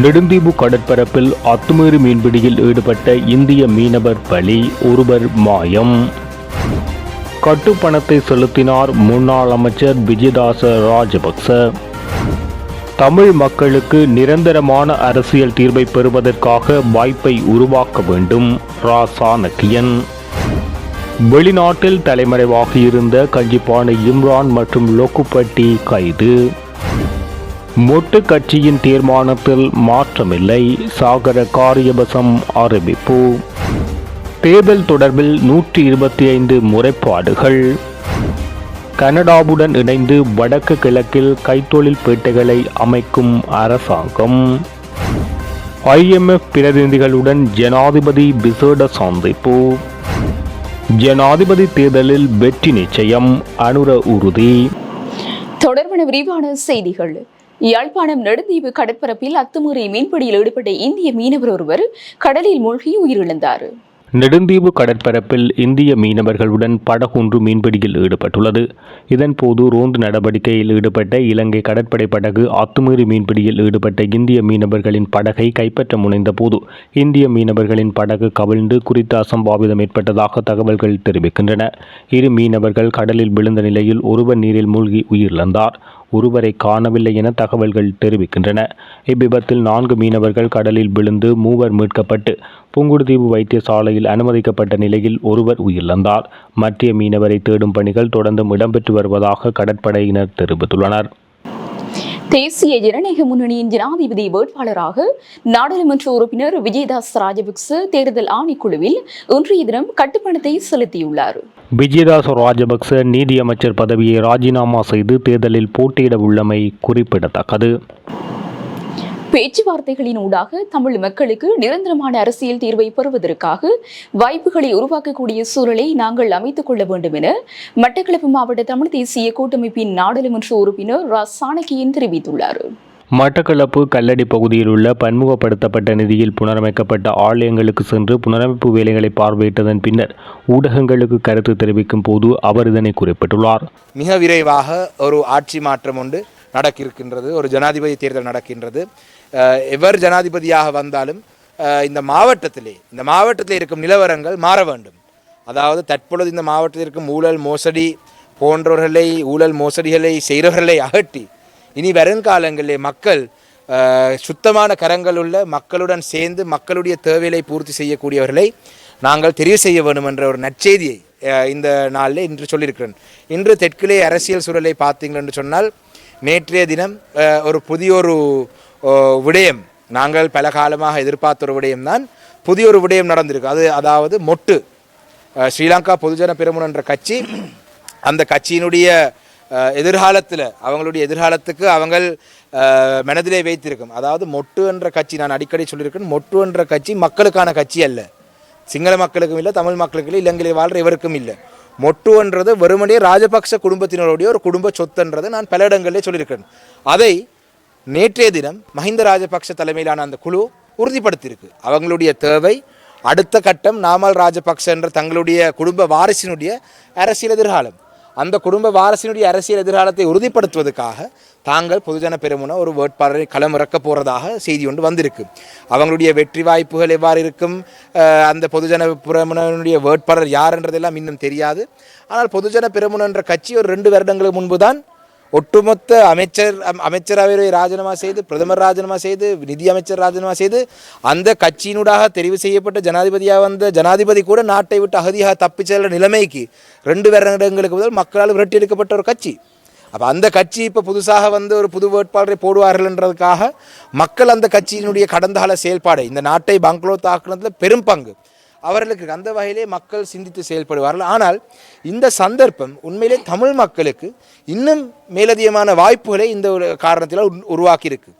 நெடுந்தீவு கடற்பரப்பில் அத்துமீறி மீன்பிடியில் ஈடுபட்ட இந்திய மீனவர் பலி ஒருவர் மாயம். கட்டுப்பணத்தை செலுத்தினார் முன்னாள் அமைச்சர் விஜயதாச ராஜபக்ச. தமிழ் மக்களுக்கு நிரந்தரமான அரசியல் தீர்வை பெறுவதற்காக வாய்ப்பை உருவாக்க வேண்டும் ராசா நக்கியன் வெளிநாட்டில் தலைமறைவாகியிருந்த கஞ்சிப்பானை இம்ரான் மற்றும் லோக்குப்பட்டி கைது. மொட்டு கட்சியின் தீர்மானத்தில் மாற்றமில்லை சாகர காரியவசம் அறிவிப்பு. தேர்தல் தொடர்பில் நூற்றி இருபத்தி ஐந்து முறைப்பாடுகள். கனடாவுடன் இணைந்து வடக்கு கிழக்கில் கைத்தொழில் பேட்டைகளை அமைக்கும் அரசாங்கம். ஐஎம்எஃப் பிரதிநிதிகளுடன் ஜனாதிபதி விசேட சந்திப்பு. ஜனாதிபதி தேர்தலில் வெற்றி நிச்சயம் அனுர உறுதி. தொடர்பான விரிவான செய்திகள். யாழ்ப்பாணம் நெடுந்தீவு கடற்பரப்பில் அத்துமீறி மீன்பிடியில் ஈடுபட்ட இந்திய மீனவர் ஒருவர் கடலில் மூழ்கி உயிரிழந்தார். நெடுந்தீவு கடற்பரப்பில் இந்திய மீனவர்களுடன் படகொன்று மீன்பிடியில் ஈடுபட்டுள்ளது. இதன்போது ரோந்து நடவடிக்கையில் ஈடுபட்ட இலங்கை கடற்படை படகு அத்துமீறி மீன்பிடியில் ஈடுபட்ட இந்திய மீனவர்களின் படகை கைப்பற்ற முனைந்தபோது இந்திய மீனவர்களின் படகு கவிழ்ந்து குறித்த அசம்பாவிதம் ஏற்பட்டதாக தகவல்கள் தெரிவிக்கின்றன. இரு மீனவர்கள் கடலில் விழுந்த நிலையில் ஒருவர் நீரில் மூழ்கி உயிரிழந்தார். ஒருவரை காணவில்லை என தகவல்கள் தெரிவிக்கின்றன. இவ்விபத்தில் நான்கு மீனவர்கள் கடலில் விழுந்து மூவர் மீட்கப்பட்டு புங்குடுதீவு வைத்தியசாலையில் அனுமதிக்கப்பட்ட நிலையில் ஒருவர் உயிரிழந்தார். மற்ற மீனவரை தேடும் பணிகள் தொடர்ந்தும் இடம்பெற்று வருவதாக கடற்படையினர் தெரிவித்துள்ளனர். தேசிய ஜனநாயக முன்னணியின் ஜனாதிபதி வேட்பாளராக நாடாளுமன்ற உறுப்பினர் விஜயதாஸ் ராஜபக்ச தேர்தல் ஆணைக்குழுவில் இன்றைய தினம் கட்டுப்பணத்தை செலுத்தியுள்ளார். விஜயதாஸ் ராஜபக்ச நீதியமைச்சர் பதவியை ராஜினாமா செய்து தேர்தலில் போட்டியிட உள்ளமை குறிப்பிடத்தக்கது. பேச்சுவார்த்தைகளின் ஊடாக தமிழ் மக்களுக்கு நிரந்தரமான அரசியல் தீர்வை பெறுவதற்காக வாய்ப்புகளை உருவாக்கக்கூடிய சூழலை நாங்கள் அமைத்துக் கொள்ள வேண்டும் என மட்டக்களப்பு மாவட்ட தமிழ் தேசிய கூட்டமைப்பின் நாடாளுமன்ற உறுப்பினர் ரா. சாணக்கியன் தெரிவித்துள்ளார். மட்டக்களப்பு கல்லடி பகுதியில் உள்ள பன்முகப்படுத்தப்பட்ட நிதியில் புனரமைக்கப்பட்ட ஆலயங்களுக்கு சென்று புனரமைப்பு வேலைகளை பார்வையிட்டதன் பின்னர் ஊடகங்களுக்கு கருத்து தெரிவிக்கும் போது அவர் இதனை குறிப்பிட்டுள்ளார். மிக விரைவாக ஒரு ஆட்சி மாற்றம் ஒன்று நடக்கிருக்கின்றது ஒரு ஜனாதிபதி தேர்தல் நடக்கின்றது. எவர் ஜனாதிபதியாக வந்தாலும் இந்த மாவட்டத்திலே இந்த மாவட்டத்தில் இருக்கும் நிலவரங்கள் மாற வேண்டும். அதாவது தற்பொழுது இந்த மாவட்டத்தில் இருக்கும் ஊழல் மோசடி போன்றவர்களை ஊழல் மோசடிகளை செய்கிறவர்களை அகற்றி இனி வருங்காலங்களிலே மக்கள் சுத்தமான கரங்கள் உள்ள மக்களுடன் சேர்ந்து மக்களுடைய தேவைகளை பூர்த்தி செய்யக்கூடியவர்களை நாங்கள் தெரிவு செய்ய வேண்டும் என்ற ஒரு நற்செய்தியை இந்த நாளில் இன்று சொல்லியிருக்கிறேன். இன்று தெற்கிலே அரசியல் சூழலை பார்த்தீங்கள் என்று சொன்னால் நேற்றைய தினம் ஒரு புதிய ஒரு விடயம் நாங்கள் பல காலமாக எதிர்பார்த்த ஒரு விடயம்தான் புதிய ஒரு விடயம் நடந்திருக்கு. அது அதாவது மொட்டு. ஸ்ரீலங்கா பொதுஜன பெருமுன் என்ற கட்சி அந்த கட்சியினுடைய எதிர்காலத்தில் அவங்களுடைய எதிர்காலத்துக்கு அவங்கள் மனதிலே வைத்திருக்கும். அதாவது மொட்டு என்ற கட்சி நான் அடிக்கடி சொல்லியிருக்கேன் மொட்டு என்ற கட்சி மக்களுக்கான கட்சி அல்ல. சிங்கள மக்களுக்கும் இல்லை தமிழ் மக்களுக்கும் இல்லை இலங்கையில் வாழ்கிற இவருக்கும் இல்லை. மொட்டுன்றது வெறுமனே ராஜபக்ச குடும்பத்தினருடைய ஒரு குடும்ப சொத்துன்றதை நான் பல இடங்களிலே சொல்லியிருக்கேன் அதை நேற்றைய தினம் மஹிந்த ராஜபக்ஷ தலைமையிலான அந்த குழு உறுதிப்படுத்தியிருக்கு. அவங்களுடைய தேவை அடுத்த கட்டம் நாமல் ராஜபக்ஷ என்ற தங்களுடைய குடும்ப வாரிசினுடைய அரசியல் எதிர்காலம். அந்த குடும்ப வாரசினுடைய அரசியல் எதிர்காலத்தை உறுதிப்படுத்துவதற்காக தாங்கள் பொதுஜன பெருமுன ஒரு வேட்பாளரை களமிறக்க போகிறதாக செய்தி ஒன்று வந்திருக்கு. அவங்களுடைய வெற்றி வாய்ப்புகள் எவ்வாறு இருக்கும்? அந்த பொதுஜன பெருமுனனுடைய வேட்பாளர் யார் என்றதெல்லாம் இன்னும் தெரியாது. ஆனால் பொதுஜன பெருமுன என்ற கட்சி ஒரு ரெண்டு வருடங்களுக்கு முன்பு தான் ஒட்டுமொத்த அமைச்சர் அமைச்சரவை அமைச்சரவையை ராஜினாமா செய்து பிரதமர் ராஜினாமா செய்து நிதி அமைச்சர் ராஜினாமா செய்து அந்த கட்சியினூடாக தெரிவு செய்யப்பட்ட ஜனாதிபதியாக வந்த ஜனாதிபதி கூட நாட்டை விட்டு அகதியாக தப்பிச் செல்ற நிலைமைக்கு ரெண்டு வருடங்களுக்கு முதல் மக்களால் விரட்டி எடுக்கப்பட்ட ஒரு கட்சி. அப்போ அந்த கட்சி இப்போ புதுசாக வந்து ஒரு புது வேட்பாளரை போடுவார்கள்ன்றதுக்காக மக்கள் அந்த கட்சியினுடைய கடந்த கால செயல்பாடு இந்த நாட்டை பங்களோ தாக்குனதில் பெரும் பங்கு. அவர்களுக்கு அந்த வகையிலே மக்கள் சிந்தித்து செயல்படுவார்கள். ஆனால் இந்த சந்தர்ப்பம் உண்மையிலே தமிழ் மக்களுக்கு இன்னும் மேலதிகமான வாய்ப்புகளை இந்த ஒரு காரணத்தினால் உருவாக்கியிருக்கு.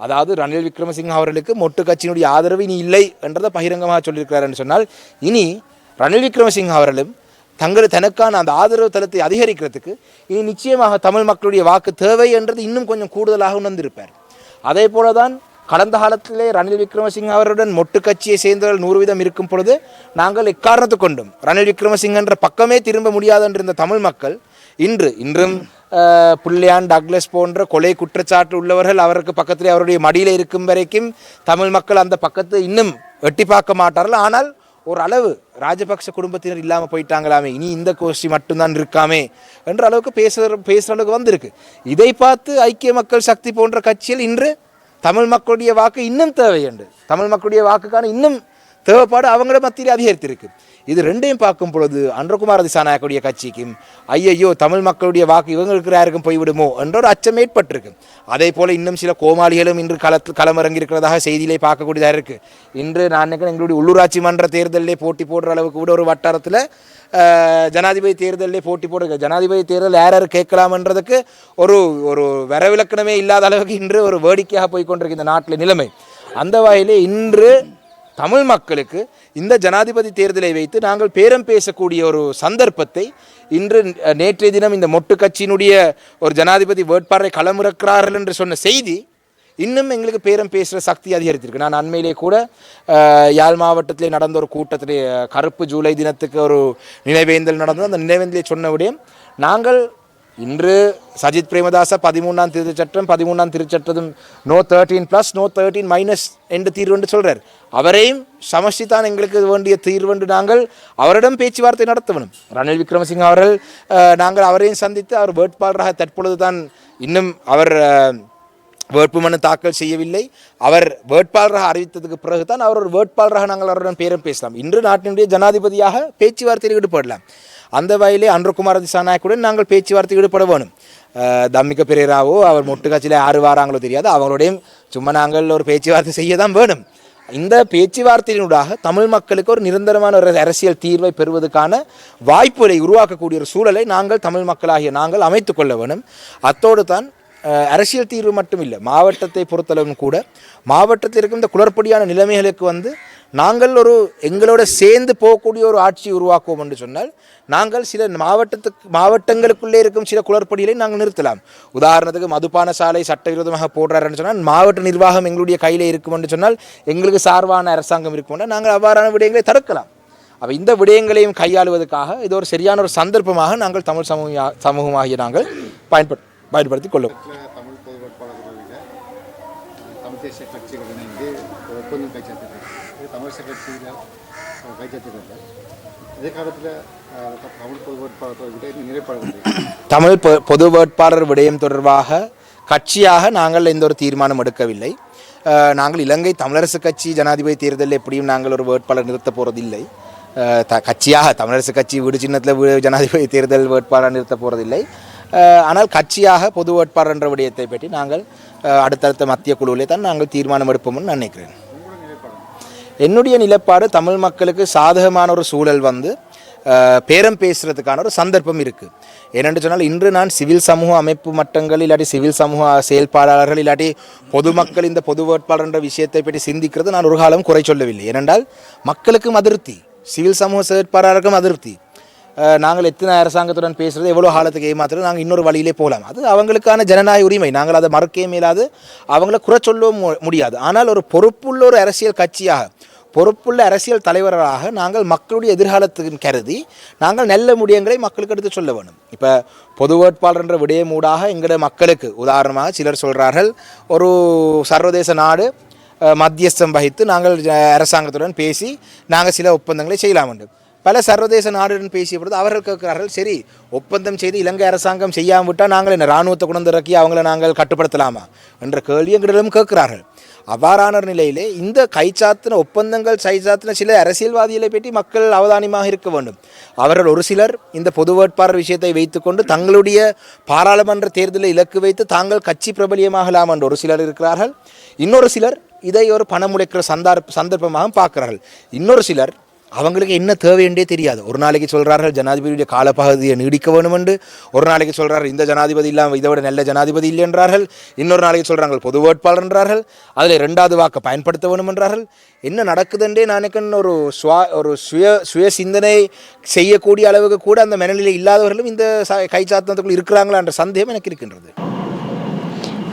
அதாவது ரணில் விக்ரமசிங்க அவர்களுக்கு மொட்டு கட்சியினுடைய ஆதரவு இனி இல்லை என்றதை பகிரங்கமாக சொல்லியிருக்கிறார் என்று சொன்னால் இனி ரணில் விக்ரமசிங்க அவர்களும் தங்கள் தனக்கான அந்த ஆதரவு தளத்தை அதிகரிக்கிறதுக்கு இனி நிச்சயமாக தமிழ் மக்களுடைய வாக்கு தேவை என்றது இன்னும் கொஞ்சம் கூடுதலாக உணர்ந்திருப்பார். அதே போல தான் கடந்த காலத்திலே ரணில் விக்ரமசிங்க அவருடன் மொட்டு கட்சியை சேர்ந்தவர்கள் நூறு வீதம் இருக்கும் பொழுது நாங்கள் எக்காரணத்து கொண்டும் ரணில் விக்ரமசிங்க என்ற பக்கமே திரும்ப முடியாது என்றிருந்த தமிழ் மக்கள் இன்று இன்றும் புள்ளியான் டக்ளஸ் போன்ற கொலை குற்றச்சாட்டு உள்ளவர்கள் அவருக்கு பக்கத்தில் அவருடைய மடியில் இருக்கும் வரைக்கும் தமிழ் மக்கள் அந்த பக்கத்தை இன்னும் வெட்டி பார்க்க மாட்டார்கள். ஆனால் ஒரு அளவு ராஜபக்ஷ குடும்பத்தினர் இல்லாமல் போயிட்டாங்களாமே இனி இந்த கோஷ்டி மட்டும்தான் இருக்காமே என்ற அளவுக்கு பேசுகிற பேசுகிற அளவுக்கு வந்திருக்கு. இதை பார்த்து ஐக்கிய மக்கள் சக்தி போன்ற கட்சியில் இன்று தமிழ் மக்களுடைய வாக்கு இன்னும் தேவை என்று தமிழ் மக்களுடைய வாக்குக்கான இன்னும் தேவைப்பாடு அவங்களோட மத்தியில் அதிகரித்திருக்கு. இது ரெண்டையும் பார்க்கும் பொழுது அன்றகுமார திசாநாயக்குடைய கட்சிக்கும் ஐயையோ தமிழ் மக்களுடைய வாக்கு இவங்களுக்கு யாருக்கும் போய்விடுமோ என்ற ஒரு அச்சம் ஏற்பட்டிருக்கு. அதே போல இன்னும் சில கோமாளிகளும் இன்று களத்தில் களமிறங்கி இருக்கிறதாக செய்தியிலே பார்க்கக்கூடியதாக இருக்கு. இன்று நான் நினைக்கிறேன் எங்களுடைய உள்ளூராட்சி மன்ற தேர்தலிலே போட்டி போடுற அளவுக்கு கூட ஒரு வட்டாரத்தில் ஜனாதிபதி தேர்தலிலே போட்டி போடுற ஜனாதிபதி தேர்தல் யார் யார் கேட்கலாம்ன்றதுக்கு ஒரு ஒரு வரவிலக்கணமே இல்லாத அளவுக்கு இன்று ஒரு வேடிக்கையாக போய் கொண்டிருக்கு இந்த நாட்டில் நிலைமை. அந்த வகையிலே இன்று தமிழ் மக்களுக்கு இந்த ஜனாதிபதி தேர்தலை வைத்து நாங்கள் பேரம் பேசக்கூடிய ஒரு சந்தர்ப்பத்தை இன்று நேற்றைய தினம் இந்த மொட்டு கட்சியினுடைய ஒரு ஜனாதிபதி வேட்பாளரை களமிறக்கிறார்கள் என்று சொன்ன செய்தி இன்னும் எங்களுக்கு பேரம் பேசுகிற சக்தி அதிகரித்திருக்கு. நான் அண்மையிலே கூட யாழ் மாவட்டத்திலே நடந்த ஒரு கூட்டத்திலே கருப்பு ஜூலை தினத்துக்கு ஒரு நினைவேந்தல் நடந்தது. அந்த நினைவேந்தலை சொன்ன விடயம் நாங்கள் இன்று சஜித் பிரேமதாச பதிமூணாம் திருச்சட்டம் பதிமூணாம் திருச்சட்டத்தும் no thirteen plus no thirteen minus என்று தீர்வு என்று சொல்கிறார் அவரையும் சமஷ்டி தான் எங்களுக்கு வேண்டிய தீர்வென்று நாங்கள் அவரிடம் பேச்சுவார்த்தை நடத்த வேணும் ரணில் விக்ரமசிங்க அவர்கள் நாங்கள் அவரையும் சந்தித்து அவர் வேட்பாளராக தற்பொழுது தான் இன்னும் அவர் வேட்புமனு தாக்கல் செய்யவில்லை. அவர் வேட்பாளராக அறிவித்ததுக்கு பிறகுதான் அவர் ஒரு வேட்பாளராக நாங்கள் அவருடன் பேரம் பேசலாம். இன்று நாட்டினுடைய ஜனாதிபதியாக பேச்சுவார்த்தையில் ஈடுபடலாம். அந்த வகையிலே அன்றகுமார திசாநாயக்குடன் நாங்கள் பேச்சுவார்த்தை ஈடுபட வேணும். தம்மிக்க தம்மிக அவர் மொட்டு கட்சியில் யார் வாராங்களோ தெரியாது. அவரோடையும் சும்மா நாங்கள் ஒரு பேச்சுவார்த்தை செய்ய தான் வேணும். இந்த பேச்சுவார்த்தையினூடாக தமிழ் மக்களுக்கு ஒரு நிரந்தரமான ஒரு அரசியல் தீர்வை பெறுவதற்கான வாய்ப்புகளை உருவாக்கக்கூடிய ஒரு சூழலை நாங்கள் தமிழ் மக்களாகிய நாங்கள் அமைத்து கொள்ள வேணும் அத்தோடு தான் அரசியல் தீர்வு மட்டும் இல்லை மாவட்டத்தை பொறுத்தளவும் கூட மாவட்டத்தில் இருக்கும் இந்த குளறுபடியான நிலைமைகளுக்கு வந்து நாங்கள் ஒரு எங்களோட சேர்ந்து போகக்கூடிய ஒரு ஆட்சி உருவாக்குவோம் என்று சொன்னால் நாங்கள் சில மாவட்டத்துக்கு மாவட்டங்களுக்குள்ளே இருக்கும் சில குளறுபடிகளை நாங்கள் நிறுத்தலாம். உதாரணத்துக்கு மதுபான சாலை சட்டவிரோதமாக போடுறாருன்னு சொன்னால் மாவட்ட நிர்வாகம் எங்களுடைய கையில் இருக்கும் என்று சொன்னால் எங்களுக்கு சார்பான அரசாங்கம் இருக்கும்னா நாங்கள் அவ்வாறான விடயங்களை தடுக்கலாம். அப்போ இந்த விடயங்களையும் கையாளுவதற்காக இது ஒரு சரியான ஒரு சந்தர்ப்பமாக நாங்கள் தமிழ் சமூக சமூகமாகிய நாங்கள் பயன்படுத்தி பயன்படுத்திக் கொள்ளும். தமிழ் பொது தமிழ் தேசிய கட்சிகள் இணைந்து ஒரு கட்சி கைச்சாத்திருக்கிறது கட்சியில் இதே காலத்தில் தமிழ் பொது தமிழ் பொ- பொது வேட்பாளர் விடயம் தொடர்பாக கட்சியாக நாங்கள் எந்த ஒரு தீர்மானம் எடுக்கவில்லை நாங்கள் இலங்கை தமிழரசு கட்சி ஜனாதிபதி தேர்தலில் எப்படியும் நாங்கள் ஒரு வேட்பாளர் நிறுத்தப் போகிறதில்லை த கட்சியாக தமிழரசு கட்சி வீடு சின்னத்தில் வீடு ஜனாதிபதி தேர்தல் வேட்பாளர் நிறுத்தப் போகிறதில்லை ஆனால் கட்சியாக பொது வேட்பாளர் என்ற விடயத்தை பற்றி நாங்கள் அடுத்தடுத்த மத்திய குழுவிலே தான் நாங்கள் தீர்மானம் எடுப்போம்னு நினைக்கிறேன் என்னுடைய நிலப்பாடு தமிழ் மக்களுக்கு சாதகமான ஒரு சூழல் வந்து பேரம் பேசுகிறதுக்கான ஒரு சந்தர்ப்பம் இருக்குது ஏனென்று சொன்னால் இன்று நான் சிவில் சமூக அமைப்பு மட்டங்கள் இல்லாட்டி சிவில் சமூக செயல்பாளர்கள் இல்லாட்டி பொதுமக்கள் இந்த பொது வேட்பாளர் என்ற விஷயத்தை பற்றி சிந்திக்கிறது நான் ஒரு காலம் குறை சொல்லவில்லை. ஏனென்றால் மக்களுக்கும் அதிருப்தி சிவில் சமூக செயற்பாளருக்கும் அதிருப்தி. நாங்கள் எத்தனை அரசாங்கத்துடன் பேசுகிறது எவ்வளோ காலத்துக்கு ஏமாத்துறது நாங்கள் இன்னொரு வழியிலே போகலாம். அது அவங்களுக்கான ஜனநாயக உரிமை. நாங்கள் அதை மறுக்கவே மேலாது அவங்கள குறை சொல்லவும் மு- முடியாது. ஆனால் ஒரு பொறுப்புள்ள ஒரு அரசியல் கட்சியாக பொறுப்புள்ள அரசியல் தலைவராக நாங்கள் மக்களுடைய எதிர்காலத்துக்கு கருதி நாங்கள் நல்ல முடியங்களை மக்களுக்கு எடுத்து சொல்ல வேண்டும். இப்போ பொது வேட்பாளர் என்ற விடயமூடாக எங்களுடைய மக்களுக்கு உதாரணமாக சிலர் சொல்கிறார்கள் ஒரு சர்வதேச நாடு மத்தியஸ்தம் வகித்து நாங்கள் அரசாங்கத்துடன் பேசி நாங்கள் சில ஒப்பந்தங்களை செய்யலாம் வேண்டும் பல சர்வதேச நாடுடன் பேசிய பொழுது அவர்கள் கேட்கிறார்கள் சரி ஒப்பந்தம் செய்து இலங்கை அரசாங்கம் செய்யாமல் விட்டால் நாங்கள் என்ன இராணுவத்தை கொண்டு இறக்கி அவங்கள நாங்கள் கட்டுப்படுத்தலாமா? என்ற கேள்வி எங்களிடம் கேட்கிறார்கள். அவ்வாறான நிலையிலே இந்த கைச்சாத்தின ஒப்பந்தங்கள் கைச்சாத்தின சில அரசியல்வாதிகளை பற்றி மக்கள் அவதானியமாக இருக்க வேண்டும். அவர்கள் ஒரு சிலர் இந்த பொது வேட்பாளர் விஷயத்தை வைத்துக்கொண்டு தங்களுடைய பாராளுமன்ற தேர்தலை இலக்கு வைத்து தாங்கள் கட்சி பிரபலியமாகலாம் என்று ஒரு சிலர் இருக்கிறார்கள். இன்னொரு சிலர் இதை ஒரு பணம் உழைக்கிற சந்தர்ப்பமாகவும் சந்தர்ப்பமாக பார்க்கிறார்கள். இன்னொரு சிலர் அவங்களுக்கு என்ன தேவையென்றே தெரியாது. ஒரு நாளைக்கு சொல்கிறார்கள் ஜனாதிபதியுடைய காலப்பகுதியை நீடிக்க வேணுமென்று. ஒரு நாளைக்கு சொல்கிறார்கள் இந்த ஜனாதிபதி இல்லாமல் இதை விட நல்ல ஜனாதிபதி இல்லை என்றார்கள் இன்னொரு நாளைக்கு சொல்கிறாங்க பொது வேட்பாளர் என்றார்கள். அதில் ரெண்டாவது வாக்கை பயன்படுத்த வேணும் என்றார்கள் என்ன நடக்குதுன்றே நானுக்குன்னு ஒரு சுவா ஒரு சுய சுய சிந்தனை செய்யக்கூடிய அளவுக்கு கூட அந்த மனநிலை இல்லாதவர்களும் இந்த ச- கைச்சாத்தனத்துக்குள் இருக்கிறாங்களா என்ற சந்தேகம் எனக்கு இருக்கின்றது.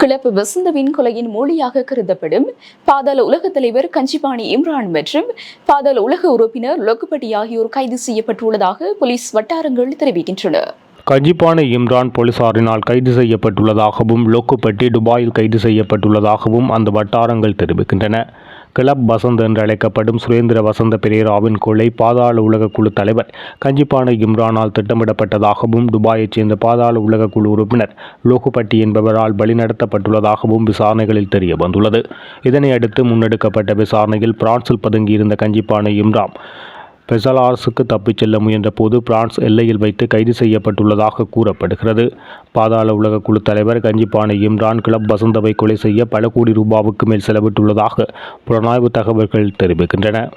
கிளப்பு வசந்தவின் கொலையின் மூலியாக கருதப்படும் பாதாள உலக தலைவர் கஞ்சிபாணி இம்ரான் மற்றும் பாதாள உலக உறுப்பினர் லொக்குப்பட்டி ஆகியோர் கைது செய்யப்பட்டுள்ளதாக போலீஸ் வட்டாரங்கள் தெரிவிக்கின்றன. கஜிப்பான இம்ரான் போலீசாரினால் கைது செய்யப்பட்டுள்ளதாகவும் லோக்குப்பட்டி துபாயில் கைது செய்யப்பட்டுள்ளதாகவும் அந்த வட்டாரங்கள் தெரிவிக்கின்றன. கிளப் வசந்த் என்று அழைக்கப்படும் சுரேந்திர வசந்த பெரேராவின் கொலை பாதாள உலக குழு தலைவர் கஞ்சிப்பான இம்ரானால் திட்டமிடப்பட்டதாகவும் துபாயைச் சேர்ந்த பாதாள உலக குழு உறுப்பினர் லோகுபட்டி என்பவரால் வழிநடத்தப்பட்டுள்ளதாகவும் விசாரணைகளில் தெரிய வந்துள்ளது இதனை அடுத்து முன்னெடுக்கப்பட்ட விசாரணையில் பிரான்சில் பதுங்கியிருந்த கஞ்சிப்பான இம்ரான் பெசலார்ஸுக்கு தப்பிச் செல்ல முயன்ற போது பிரான்ஸ் எல்லையில் வைத்து கைது செய்யப்பட்டுள்ளதாக கூறப்படுகிறது. பாதாள உலக குழு தலைவர் கஞ்சிப்பானை இம்ரான் கிளப் வசந்தவை கொலை செய்ய பல கோடி ரூபாவுக்கு மேல் செலவிட்டுள்ளதாக புலனாய்வு தகவல்கள் தெரிவிக்கின்றன.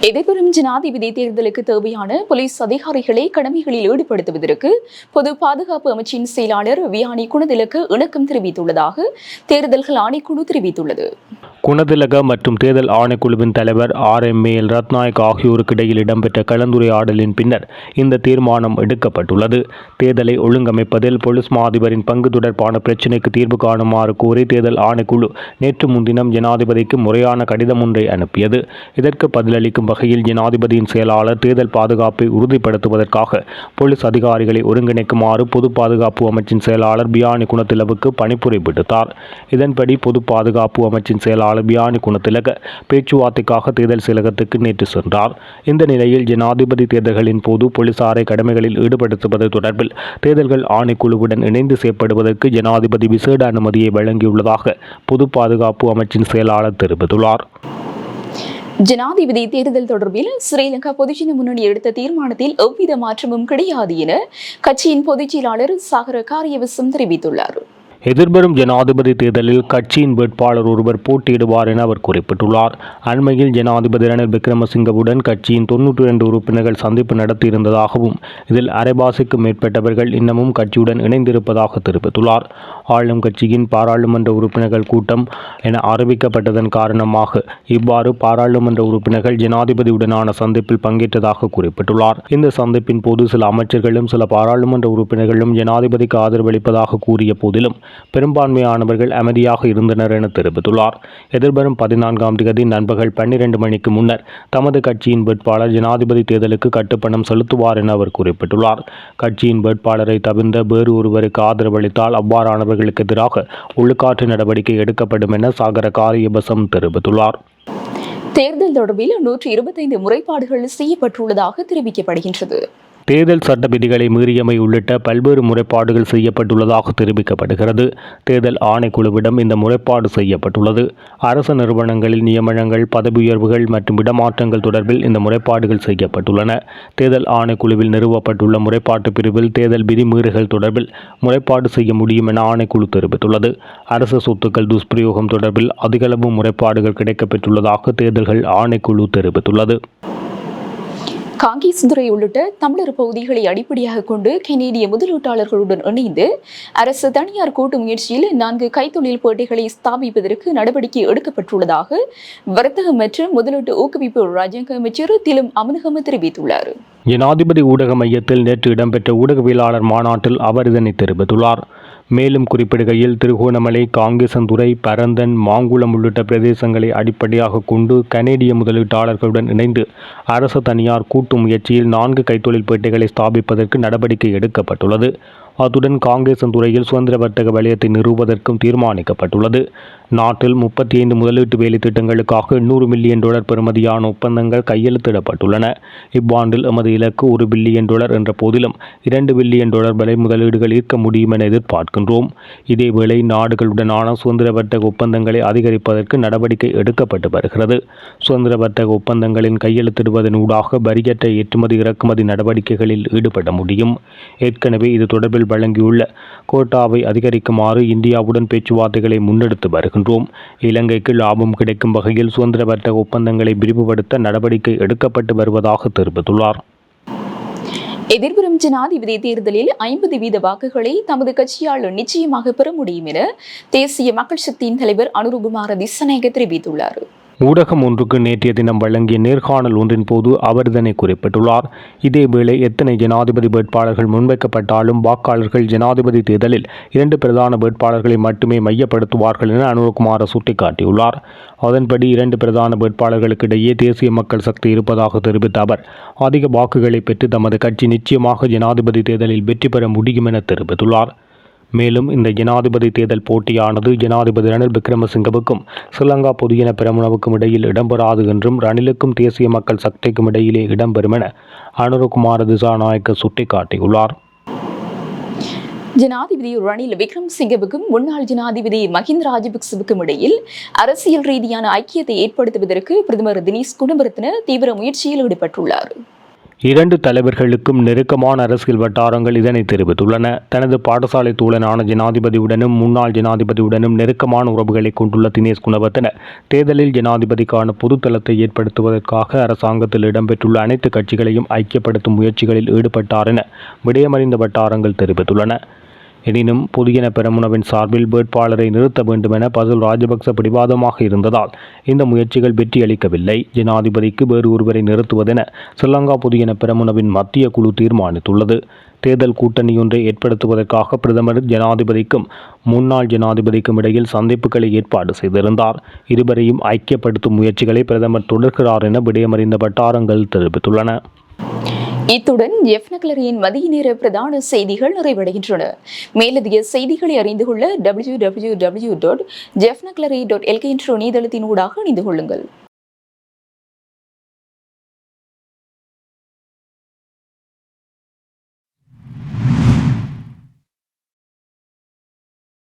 எதிர்வரும் ஜனாதிபதி தேர்தலுக்கு தேவையான போலீஸ் அதிகாரிகளை கடமைகளில் ஈடுபடுத்துவதற்கு பொது பாதுகாப்பு அமைச்சின் செயலாளர் வியானி குணதிலக்கு இணக்கம் தெரிவித்துள்ளதாக தேர்தல்கள் ஆணைக்குழு தெரிவித்துள்ளது. குணதிலக மற்றும் தேர்தல் ஆணைக்குழுவின் தலைவர் ஆர். எம். எல். ரத்நாயக் ஆகியோருக்கு இடையில் இடம்பெற்ற கலந்துரையாடலின் பின்னர் இந்த தீர்மானம் எடுக்கப்பட்டுள்ளது. தேர்தலை ஒழுங்கமைப்பதில் போலீஸ் மாதிபரின் பங்கு தொடர்பான பிரச்சினைக்கு தீர்வு காணுமாறு கோரி தேர்தல் ஆணைக்குழு நேற்று முன்தினம் ஜனாதிபதிக்கு முறையான கடிதம் ஒன்றை அனுப்பியது. இதற்கு பதிலளிக்கும் வகையில் ஜனாதிபதியின் செயலாளர் தேர்தல் பாதுகாப்பை உறுதிப்படுத்துவதற்காக போலீஸ் அதிகாரிகளை ஒருங்கிணைக்குமாறு பொது பாதுகாப்பு அமைச்சின் செயலாளர் பியானி குணத்திலவுக்கு பணிப்புரை விடுத்தார் இதன்படி பொது பாதுகாப்பு அமைச்சின் செயலாளர் பியானி குணத்திலக பேச்சுவார்த்தைக்காக தேர்தல் செயலகத்துக்கு நேற்று சென்றார். இந்த நிலையில் ஜனாதிபதி தேர்தல்களின் போது போலீசாரை கடமைகளில் ஈடுபடுத்துவது தொடர்பில் தேர்தல்கள் ஆணைக்குழுவுடன் இணைந்து செயற்படுவதற்கு ஜனாதிபதி விசேட அனுமதியை வழங்கியுள்ளதாக பொது பாதுகாப்பு அமைச்சின் செயலாளர் தெரிவித்துள்ளார். ஜனாதிபதி தேர்தல் தொடர்பில் ஸ்ரீலங்கா பொதுஜன முன்னணி எடுத்த தீர்மானத்தில் எவ்வித மாற்றமும் கிடையாது என கட்சியின் பொதுச் செயலாளர் சாகர காரியவசம் தெரிவித்துள்ளார். எதிர்வரும் ஜனாதிபதி தேர்தலில் கட்சியின் வேட்பாளர் ஒருவர் போட்டியிடுவார் என அவர் குறிப்பிட்டுள்ளார். அண்மையில் ஜனாதிபதி ரணில் விக்ரமசிங்கவுடன் கட்சியின் தொன்னூற்றி இரண்டு உறுப்பினர்கள் சந்திப்பு நடத்தியிருந்ததாகவும் இதில் அரைபாசிக்கும் மேற்பட்டவர்கள் இன்னமும் கட்சியுடன் இணைந்திருப்பதாக தெரிவித்துள்ளார். ஆளும் கட்சியின் பாராளுமன்ற உறுப்பினர்கள் கூட்டம் என அறிவிக்கப்பட்டதன் காரணமாக இவ்வாறு பாராளுமன்ற உறுப்பினர்கள் ஜனாதிபதியுடனான சந்திப்பில் பங்கேற்றதாக குறிப்பிட்டுள்ளார். இந்த சந்திப்பின் போது சில அமைச்சர்களும் சில பாராளுமன்ற உறுப்பினர்களும் ஜனாதிபதிக்கு ஆதரவளிப்பதாக கூறிய போதிலும் பெரும்பான்மையானவர்கள் அமைதியாக இருந்தனர் என தெரிவித்துள்ளார். எதிர்வரும் பதினான்காம் தேதி நண்பகல் பன்னிரண்டு மணிக்கு முன்னர் தமது கட்சியின் வேட்பாளர் ஜனாதிபதி தேர்தலுக்கு கட்டுப்பணம் செலுத்துவார் என அவர் குறிப்பிட்டுள்ளார். கட்சியின் வேட்பாளரை தவிர்ந்த வேறு ஒருவருக்கு ஆதரவளித்தால் அவ்வாறானவர்களுக்கு எதிராக உள்ளுக்காற்று நடவடிக்கை எடுக்கப்படும் என சாகர காரியபசம் தெரிவித்துள்ளார். தேர்தல் தொடர்பில் நூற்றி இருபத்தைந்து முறைப்பாடுகள் செய்யப்பட்டுள்ளதாக தெரிவிக்கப்படுகின்றது. தேர்தல் சட்ட விதிகளை மீறியமை உள்ளிட்ட பல்வேறு முறைப்பாடுகள் செய்யப்பட்டுள்ளதாக தெரிவிக்கப்படுகிறது. தேர்தல் ஆணைக்குழுவிடம் இந்த முறைப்பாடு செய்யப்பட்டுள்ளது. அரசு நிறுவனங்களில் நியமனங்கள் பதவி உயர்வுகள் மற்றும் இடமாற்றங்கள் தொடர்பில் இந்த முறைப்பாடுகள் செய்யப்பட்டுள்ளன. தேர்தல் ஆணைக்குழுவில் நிறுவப்பட்டுள்ள முறைப்பாட்டு பிரிவில் தேர்தல் விதிமீறுகள் தொடர்பில் முறைப்பாடு செய்ய முடியும் என ஆணைக்குழு தெரிவித்துள்ளது. அரசு சொத்துக்கள் துஷ்பிரயோகம் தொடர்பில் அதிகளவு முறைப்பாடுகள் கிடைக்கப்பெற்றுள்ளதாக தேர்தல்கள் ஆணைக்குழு தெரிவித்துள்ளது. காங்கேசுதுறை உள்ளிட்ட தமிழர் பகுதிகளை அடிப்படையாக கொண்டு கெனேடிய முதலீட்டாளர்களுடன் இணைந்து அரசு தனியார் கூட்டு முயற்சியில் நான்கு கைத்தொழில் போட்டிகளை ஸ்தாபிப்பதற்கு நடவடிக்கை எடுக்கப்பட்டுள்ளதாக வர்த்தக மற்றும் முதலீட்டு ஊக்குவிப்பு ராஜாங்க அமைச்சர் திலும் அமனுகம தெரிவித்துள்ளார். ஜனாதிபதி ஊடக மையத்தில் நேற்று இடம்பெற்ற ஊடகவியலாளர் மாநாட்டில் அவர் இதனை தெரிவித்துள்ளார். மேலும் குறிப்பிடுகையில் திருகோணமலை காங்கேசந்துறை பரந்தன் மாங்குளம் உள்ளிட்ட பிரதேசங்களை அடிப்படையாக கொண்டு கனேடிய முதலீட்டாளர்களுடன் இணைந்து அரசு தனியார் கூட்டு முயற்சியில் நான்கு கைத்தொழில் பேட்டைகளை ஸ்தாபிப்பதற்கு நடவடிக்கை எடுக்கப்பட்டுள்ளது. அத்துடன் காங்கேசந்துறையில் சுதந்திர வர்த்தக வலயத்தை நிறுவுவதற்கும் தீர்மானிக்கப்பட்டுள்ளது. நாட்டில் முப்பத்தி ஐந்து முதலீட்டு வேலை திட்டங்களுக்காக எண்ணூறு மில்லியன் டாலர் பெறுமதியான ஒப்பந்தங்கள் கையெழுத்திடப்பட்டுள்ளன. இவ்வாண்டில் எமது இலக்கு ஒரு பில்லியன் டாலர் என்ற போதிலும் இரண்டு பில்லியன் டாலர் வரை முதலீடுகள் ஈர்க்க முடியும் என எதிர்பார்க்கின்றோம். இதேவேளை நாடுகளுடனான சுதந்திர வர்த்தக ஒப்பந்தங்களை அதிகரிப்பதற்கு நடவடிக்கை எடுக்கப்பட்டு வருகிறது. சுதந்திர வர்த்தக ஒப்பந்தங்களின் கையெழுத்திடுவதன் ஊடாக வரியற்ற ஏற்றுமதி இறக்குமதி நடவடிக்கைகளில் ஈடுபட முடியும். ஏற்கனவே இது தொடர்பில் வழங்கியுள்ள. கோட்டாவை அதிகரிக்குமாறு இந்தியாவுடன் பேச்சுவார்த்தைகளை முன்னெடுத்து வருகின்றோம். இலங்கைக்கு லாபம் கிடைக்கும் வகையில் சுதந்திர வர்த்தக ஒப்பந்தங்களை விரிவுபடுத்த நடவடிக்கை எடுக்கப்பட்டு வருவதாக தெரிவித்துள்ளார். எதிர்வரும் ஜனாதிபதி தேர்தலில் ஐம்பது வீத வாக்குகளை தமது கட்சியால் நிச்சயமாக பெற முடியும் என தேசிய மக்கள் சக்தியின் தலைவர் அனுருகுமார திசநாயக தெரிவித்துள்ளார். ஊடகம் ஒன்றுக்கு நேற்றைய தினம் வழங்கிய நேர்காணல் ஒன்றின் போது அவர் இதனை குறிப்பிட்டுள்ளார். இதேவேளை எத்தனை ஜனாதிபதி வேட்பாளர்கள் முன்வைக்கப்பட்டாலும் வாக்காளர்கள் ஜனாதிபதி தேர்தலில் இரண்டு பிரதான வேட்பாளர்களை மட்டுமே மையப்படுத்துவார்கள் என அனுரகுமார சுட்டிக்காட்டியுள்ளார். அதன்படி இரண்டு பிரதான வேட்பாளர்களுக்கு இடையே தேசிய மக்கள் சக்தி இருப்பதாக தெரிவித்த அவர் அதிக வாக்குகளை பெற்று தமது கட்சி நிச்சயமாக ஜனாதிபதி தேர்தலில் வெற்றி பெற முடியும் என தெரிவித்துள்ளார். மேலும் இந்த ஜனாதிபதி தேர்தல் போட்டியானது ஜனாதிபதி ரணில் விக்ரமசிங்கவுக்கும் ஸ்ரீலங்கா பொதுஜன பெரமுனவுக்கும் இடையில் இடம்பெறாது என்றும் ரணிலுக்கும் தேசிய மக்கள் சக்திக்கும் இடையிலே இடம்பெறும் என அனுரகுமார திசாநாயக்க சுட்டிக்காட்டியுள்ளார். ஜனாதிபதி ரணில் விக்ரமசிங்கவுக்கும் முன்னாள் ஜனாதிபதி மஹிந்த ராஜபக்சவுக்கும் இடையில் அரசியல் ரீதியான ஐக்கியத்தை ஏற்படுத்துவதற்கு பிரதமர் தினேஷ் குணவர்த்தன தீவிர முயற்சியில் ஈடுபட்டுள்ளார். இரண்டு தலைவர்களுக்கும் நெருக்கமான அரசியல் வட்டாரங்கள் இதனை தெரிவித்துள்ளன. தனது பாடசாலை தூளனான ஜனாதிபதியுடனும் முன்னாள் ஜனாதிபதியுடனும் நெருக்கமான உறவுகளை கொண்டுள்ள தினேஷ் குணவர்த்தன தேர்தலில் ஜனாதிபதிக்கான பொதுத்தளத்தை ஏற்படுத்துவதற்காக அரசாங்கத்தில் இடம்பெற்றுள்ள அனைத்து கட்சிகளையும் ஐக்கியப்படுத்தும் முயற்சிகளில் ஈடுபட்டார் என விடயமறிந்த வட்டாரங்கள் தெரிவித்துள்ளன. எனினும் பொதுஜன பெரமுனவின் சார்பில் வேட்பாளரை நிறுத்த வேண்டும் என பசுல் ராஜபக்ச பிடிவாதமாக இருந்ததால் இந்த முயற்சிகள் வெற்றியளிக்கவில்லை ஜனாதிபதிக்கு வேறு ஒருவரை நிறுத்துவதென ஸ்ரீலங்கா பொதுஜன பெரமுனவின் மத்திய குழு தீர்மானித்துள்ளது. தேர்தல் கூட்டணியொன்றை ஏற்படுத்துவதற்காக பிரதமர் ஜனாதிபதிக்கும் முன்னாள் ஜனாதிபதிக்கும் இடையில் சந்திப்புகளை ஏற்பாடு செய்திருந்தார். இருவரையும் ஐக்கியப்படுத்தும் முயற்சிகளை பிரதமர் தொடர்கிறார் என விடயமறிந்த வட்டாரங்கள் தெரிவித்துள்ளன. இத்துடன் எஃப் நகலரியின் மதிய நேர பிரதான செய்திகள் நிறைவடைகின்றன. மேலதிக செய்திகளை அறிந்து கொள்ள W W W dot Jaffnagallery dot L K என்ற இணையதளத்தின் ஊடாக இணைந்து கொள்ளுங்கள்.